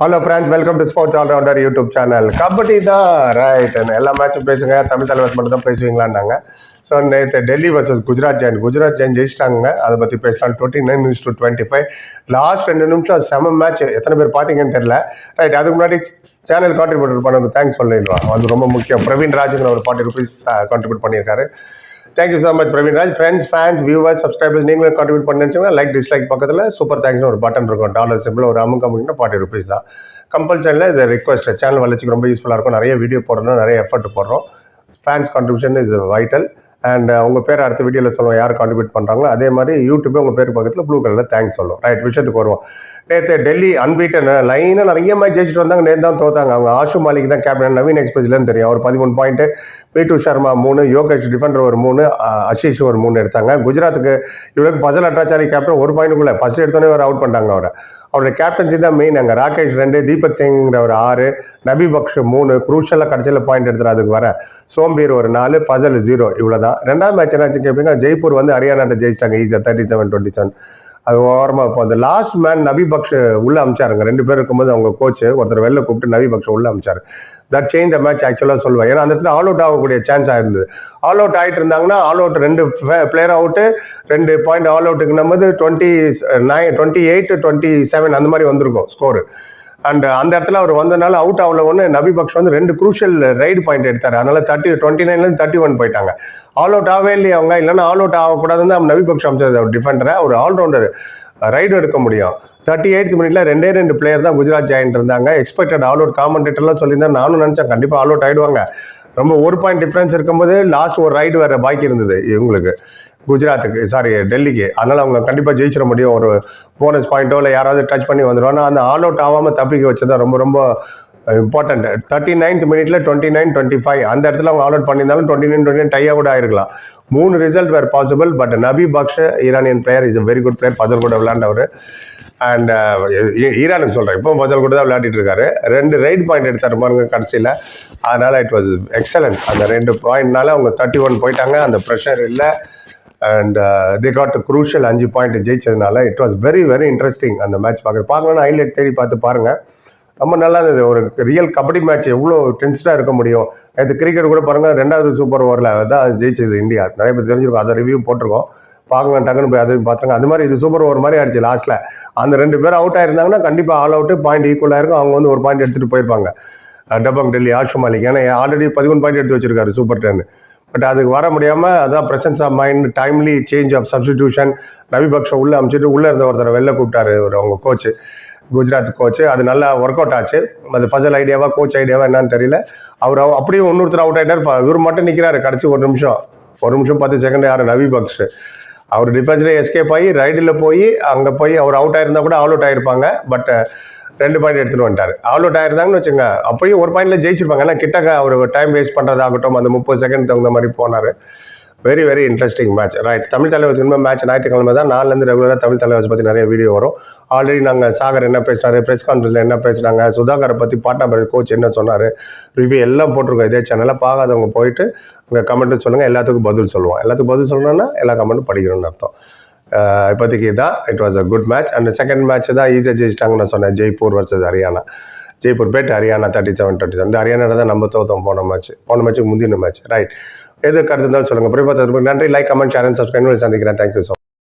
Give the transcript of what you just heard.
Hello friends welcome to sports allrounder YouTube channel kabaddi தான் right எல்லா மேட்சும் பேசுங்க. தமிழ் தலைவர் மட்டும் தான் பேசுவீங்களான்னாங்க. ஸோ நேற்று Delhi versus Gujarat giants. Gujarat giants ஜெயிச்சிட்டாங்க அதை பற்றி பேசலாம். Twenty nine news to twenty five last ரெண்டு நிமிஷம் செம மேட்ச் எத்தனை பேர் பார்த்தீங்கன்னு தெரியல. ரைட் அதுக்கு முன்னாடி சேனல் கான்ட்ரிபியூட் பண்ணது தேங்க்ஸ் சொல்லிடுவோம் அது ரொம்ப முக்கியம். பிரவீன் ராஜுக்கு ஒரு ஃபார்ட்டி ருபீஸ் கான்ட்ரிபியூட் பண்ணியிருக்காரு. Thank you so much Praveenraj friends fans viewers subscribers நீங்களும் கான்ட்ரிபியூட் பண்ணிச்சுன்னா லைக் டிஸ்லைக் பக்கத்தில் சூப்பர் தேங்க்ஸ்னு ஒரு பட்டன் இருக்கும். டாலர் சிம்பிள் ஒரு அமுக்கு அமுக்குன்னா ஃபார்ட்டி ருபீஸ் தான். கம்பல்சரியில் இது ரிக்வஸ்ட் சேனல் வளர்ச்சிக்கு ரொம்ப யூஸ்ஃபுல்லாக இருக்கும். நிறைய வீடியோ போடுறோம் நிறைய எஃபர்ட் போடுறோம். Fans contribution is vital and உங்கள் பேர் அடுத்த வீடியோவில் சொல்லுவோம் யார் கான்ட்ரிபியூட் பண்ணுறாங்களோ அதே மாதிரி யூடியூபே உங்கள் பேர் பக்கத்தில் ப்ளூ கலரில் தேங்க்ஸ் சொல்லுவோம். ரைட் விஷயத்துக்கு வருவோம். நேற்று டெல்லி அன்பீட்டன் லைனாக நிறைய மாதிரி ஜெயிச்சுட்டு வந்தாங்க. நேற்று தான் தோத்தாங்க. அவங்க ஆஷு மாலிக் தான் கேப்டன் நவீன் எக்ஸ்பிரஸ்லன்னு தெரியும். அவர் பதிமூணு பாயிண்ட்டு பீட்டு சர்மா மூணு யோகேஷ் டிஃபெண்டர் ஒரு மூணு அஷீஷ் ஒரு மூணு எடுத்தாங்க. குஜராத்துக்கு இவருக்கு ஃபசல் அட்டாச்சாரி கேப்டன் ஒரு பாயிண்ட்டுக்குள்ளே ஃபர்ஸ்ட் எடுத்தோடனே அவர் அவுட் பண்ணிட்டாங்க அவரை. அவருடைய கேப்டன்சி தான் மெயின் அங்கே. ராகேஷ் ரெண்டு தீபக் சிங்கிற ஒரு ஆறு நபி பக்ஷ் மூணு குரூஷலாக கடைசியில் பாயிண்ட் எடுத்துகிற அதுக்கு வர. சோம்பீர் ஒரு நாலு ஃபசல் ஜீரோ இவ்வளோ தான் ரெண்டாவது மேட்ச் என்னாச்சு கேட்பீங்க ஜெய்ப்பூர் வந்து ஹரியானாட்ட ஜெயிச்சிட்டாங்க ஈஸியாக தேர்ட்டி செவன் டுவெண்ட்டி செவன் அது ஓரமாக இப்போ அந்த லாஸ்ட் மேன் நபி உள்ளே உள்ள அமிச்சாருங்க. ரெண்டு பேர் இருக்கும்போது அவங்க கோச்சு ஒருத்தர் வெளில கூப்பிட்டு நபி உள்ளே உள்ள அமிச்சாரு. தட் சேஞ்ச் த மேட்ச் ஆக்சுவலாக சொல்லுவேன். ஏன்னா அந்த இடத்துல ஆல் அவுட் ஆகக்கூடிய சான்ஸ் ஆயிருந்தது ஆல் அவுட் ஆகிட்டு இருந்தாங்கன்னா ஆல் அவுட் ரெண்டு பிளேயர் அவுட்டு ரெண்டு பாயிண்ட் ஆல் அவுட்டுக்குன்னும் போது twenty nine twenty eight twenty seven அந்த மாதிரி வந்திருக்கும் ஸ்கோரு அண்ட் அந்த இடத்துல அவர் வந்தனால அவுட் ஆகல ஒன்று நபி பக்ஷ் வந்து ரெண்டு குரூஷியல் ரைடு பாயிண்ட் எடுத்தார். அதனால தேர்ட்டி டுவெண்ட்டி நைன்லேருந்து தேர்ட்டி ஒன் போயிட்டாங்க. ஆல் அவுட் ஆகவே இல்லையா அவங்க. இல்லைன்னா ஆல் அவுட் ஆகக்கூடாதுன்னு தான் நபி பக்ஷ் அமைச்சர் அவர் டிஃபெண்டரை ஒரு ஆல்ரவுண்டர் ரைடு எடுக்க முடியும். தேர்ட்டி எயிட் மினிட்ல ரெண்டே ரெண்டு பிளேயர் தான் குஜராத் ஜாயின் இருந்தாங்க. எக்ஸ்பெக்டட் ஆல் அவுட் காமெண்டேட்டர்லாம் சொல்லியிருந்தா நானும் நினச்சேன் கண்டிப்பாக ஆல் அவுட் ஆயிடுவாங்க. ரொம்ப ஒரு பாயிண்ட் டிஃப்ரென்ஸ் இருக்கும்போது லாஸ்ட் ஒரு ரைடு வேற பாக்கி இருந்தது இவங்களுக்கு. குஜராத்துக்கு சாரி டெல்லிக்கு. அதனால் அவங்க கண்டிப்பாக ஜெயிச்சிட முடியும். ஒரு போனஸ் பாயிண்ட்டோ இல்லை யாராவது டச் பண்ணி வந்துடுவாங்க ஆனால் அந்த ஆல் அவுட் ஆகாமல் தப்பிக்க வச்சது ரொம்ப ரொம்ப இம்பார்ட்டன்ட் தேர்ட்டி நைன்த் மினிட்ல டுவெண்ட்டி நைன் டுவெண்ட்டி ஃபைவ் அந்த இடத்துல அவங்க ஆல் அவுட் பண்ணியிருந்தாலும் டுவெண்ட்டி நைன் டுவெண்ட்டி நைன் டையாக கூட ஆயிருக்கலாம். மூணு result were possible but Nabibakhsh Iranian player is a very good player Fazel கூட விளையாண்டவர். அண்ட் ஈரானுக்கு சொல்கிறேன் இப்போ பஜல் கூட தான் விளையாடிட்டு இருக்காரு. ரெண்டு ரைட் பாயிண்ட் எடுத்தார் பாருங்க கடைசியில். அதனால் இட் வாஸ் எக்ஸலன்ட் அந்த ரெண்டு பாயிண்ட்னால அவங்க தேர்ட்டி ஒன் போயிட்டாங்க. அந்த ப்ரெஷர் இல்லை. அண்ட் தே காட் குரூஷியல் அஞ்சு point ஜெயிச்சதுனால it was very very interesting அந்த மேட்ச் பார்க்குறது பார்க்கணும்னா ஹைலைட் தேடி பார்த்து பாருங்கள் ரொம்ப நல்லா இருந்தது. ஒரு ரியல் கபடி மேட்ச் எவ்வளோ டென்ஸ்டாக இருக்க முடியும். நேற்று கிரிக்கெட் கூட பாருங்கள் ரெண்டாவது சூப்பர் ஓவரில் தான் ஜெயிச்சது இந்தியா. நிறைய பேர் தெரிஞ்சிருக்கும் அதை ரிவ்யூ போட்டிருக்கோம். பார்க்கலாம் டக்குன்னு போய் அது பார்த்துருங்க. அது மாதிரி இது சூப்பர் ஓவர் மாதிரி ஆயிடுச்சு லாஸ்ட்டில் அந்த ரெண்டு பேர் அவுட் ஆயிருந்தாங்கன்னா கண்டிப்பாக ஆல் அவுட்டு பாயிண்ட் ஈக்குவலாக இருக்கும். அவங்க வந்து ஒரு பாயிண்ட் எடுத்துகிட்டு போயிருப்பாங்க. டபங் டெல்லி ஆஷு மாலிக். ஏன்னா ஆல்ரெடி பதிமூணு பாயிண்ட் எடுத்து வச்சிருக்காரு சூப்பர் டென் பட் அதுக்கு வர முடியாமல் அதான் presence of mind timely change of substitution ரவிபக்ஷம் உள்ளே அமைச்சிட்டு உள்ளே இருந்த ஒருத்தரை வெளில கூப்பிட்டாரு ஒரு அவங்க கோச்சு குஜராத் கோச்சு அது நல்லா ஒர்க் அவுட் ஆச்சு. அது பசல் ஐடியாவா கோச் ஐடியாவா என்னன்னு தெரியல. அவர் அப்படியே இன்னொருத்தர் அவுட் ஆகிட்டார் இவர் மட்டும் நிற்கிறாரு கடைசி ஒரு நிமிஷம். ஒரு நிமிஷம் பத்து செகண்ட் யார்? நவி பக்ஷ் அவர் டிஃபென்ஸ்ல எஸ்கேப் ஆகி ரைடில் போய் அங்கே போய் அவர் அவுட் ஆயிருந்தா கூட ஆல் அவுட் ஆயிருப்பாங்க. பட் ரெண்டு பாயிண்ட் எடுத்துட்டு வந்துட்டார். அவ்வளோ டயர் ஆயிருந்தாங்கன்னு வச்சுங்க அப்படியே ஒரு பாயிண்ட்ல ஜெயிச்சிருப்பாங்க. ஏன்னா கிட்டக்க அவர் டைம் வேஸ்ட் பண்ணுறதாகட்டும் அந்த முப்பது செகண்ட் தகுந்த மாதிரி போனார். Very very interesting match right Tamil Thalaivas cinema match ஞாயிற்றுக்கிழமை தான். நாலுலேருந்து ரெகுலராக தமிழ் தலைவர் பற்றி நிறைய வீடியோ வரும். ஆல்ரெடி நாங்கள் சாகர் என்ன பேசுனாரு ப்ரெஸ் கான்ஃபரன்ஸில் என்ன பேசுனாங்க சுதாகரை பற்றி பாட்னா கோச் என்ன சொன்னார் ரிவ்யூ எல்லாம் போட்டிருக்கோம் இதே சேனலில் பார்க்காதவங்க போயிட்டு உங்கள் கமெண்ட்டு சொல்லுங்கள் எல்லாத்துக்கும் பதில் சொல்லுவோம். எல்லாத்துக்கும் பதில் சொல்லணும்னா எல்லா கமெண்ட்டும் படிக்கணும்னு அர்த்தம். இப்போதைக்கு தான் it was a good match and second match தான் ஈஸியாக ஜெயிச்சிட்டாங்கன்னு நான் சொன்னேன். Jaipur versus Haryana. Jaipur beat Haryana thirty seven twenty seven Haryana தான் நம்ம தோத்தோம் போன மேட்ச் போன மேட்ச்சுக்கு முந்தின மேட்ச் ரைட் எது கருத்து இருந்தாலும் சொல்லுங்கள் பிரிவு நன்றி. Like comment share and subscribe சந்திக்கிறேன். Thank you so